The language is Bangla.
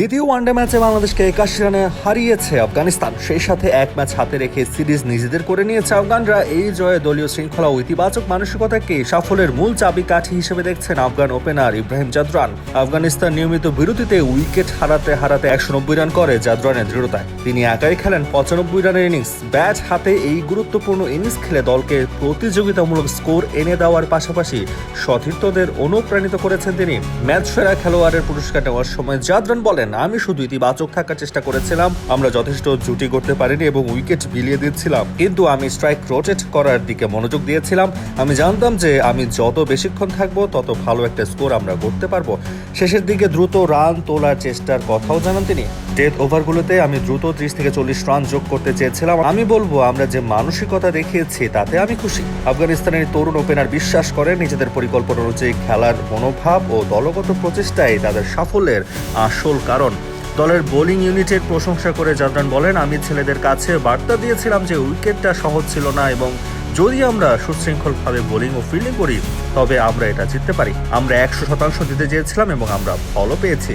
দ্বিতীয় ওয়ানডে ম্যাচে বাংলাদেশকে একাশি রানে হারিয়েছে আফগানিস্তান। সেই সাথে এক ম্যাচ হাতে রেখে সিরিজ নিজেদের করে নিয়েছে আফগানরা। এই জয়ে দলীয় শৃঙ্খলা ইতিবাচক মানসিকতাকে সাফল্যের মূল চাবিকাঠি হিসেবে দেখছেন আফগান ওপেনার ইব্রাহিম জাদরান। আফগানিস্তান নিয়মিত বিরতিতে উইকেট হারাতে হারাতে একশো নব্বই রান করে জাদরানের দৃঢ়তায়। তিনি একাই খেলেন পঁচানব্বই রানের ইনিংস। ব্যাট হাতে এই গুরুত্বপূর্ণ ইনিংস খেলে দলকে প্রতিযোগিতামূলক স্কোর এনে দেওয়ার পাশাপাশি সতীর্থদের অনুপ্রাণিত করেছেন তিনি। ম্যাচ সেরা খেলোয়াড়ের পুরস্কার নেওয়ার সময় জাদরান বলেন আমি শুধু ইতিবাচক থাকার চেষ্টা করেছিলাম। আমরা যথেষ্ট জুটি করতে পারিনি এবং উইকেট বিলিয়ে দিচ্ছিলাম। কিন্তু আমি স্ট্রাইক রোটেট করার দিকে মনোযোগ দিয়েছিলাম। আমি জানতাম যে আমি যত বেশিক্ষণ থাকব, তত ভালো একটা স্কোর আমরা করতে পারব। শেষের দিকে দ্রুত রান তোলার চেষ্টার কথাও জানান তিনি। ডেথ ওভারগুলোতে আমি দ্রুত ত্রিশ থেকে চল্লিশ রান যোগ করতে চেয়েছিলাম। আমি বলব, আমরা যে মানসিকতা দেখিয়েছি, তাতে আমি খুশি। আফগানিস্তানের তরুণ ওপেনার বিশ্বাস করে, নিজেদের পরিকল্পনা অনুযায়ী খেলার মনোভাব ও দলগত প্রচেষ্টাই তাদের সাফল্যের আসল কারণ। দলের বোলিং ইউনিটের প্রশংসা করে জাদরান বলেন, আমি ছেলেদের কাছে বার্তা দিয়েছিলাম যে উইকেটটা সহজ ছিল না এবং যদি আমরা সুশৃঙ্খলভাবে বোলিং ও ফিল্ডিং করি, তবে আমরা এটা জিততে পারি। আমরা একশো শতাংশ দিতে চেয়েছিলাম এবং আমরা ফলও পেয়েছি।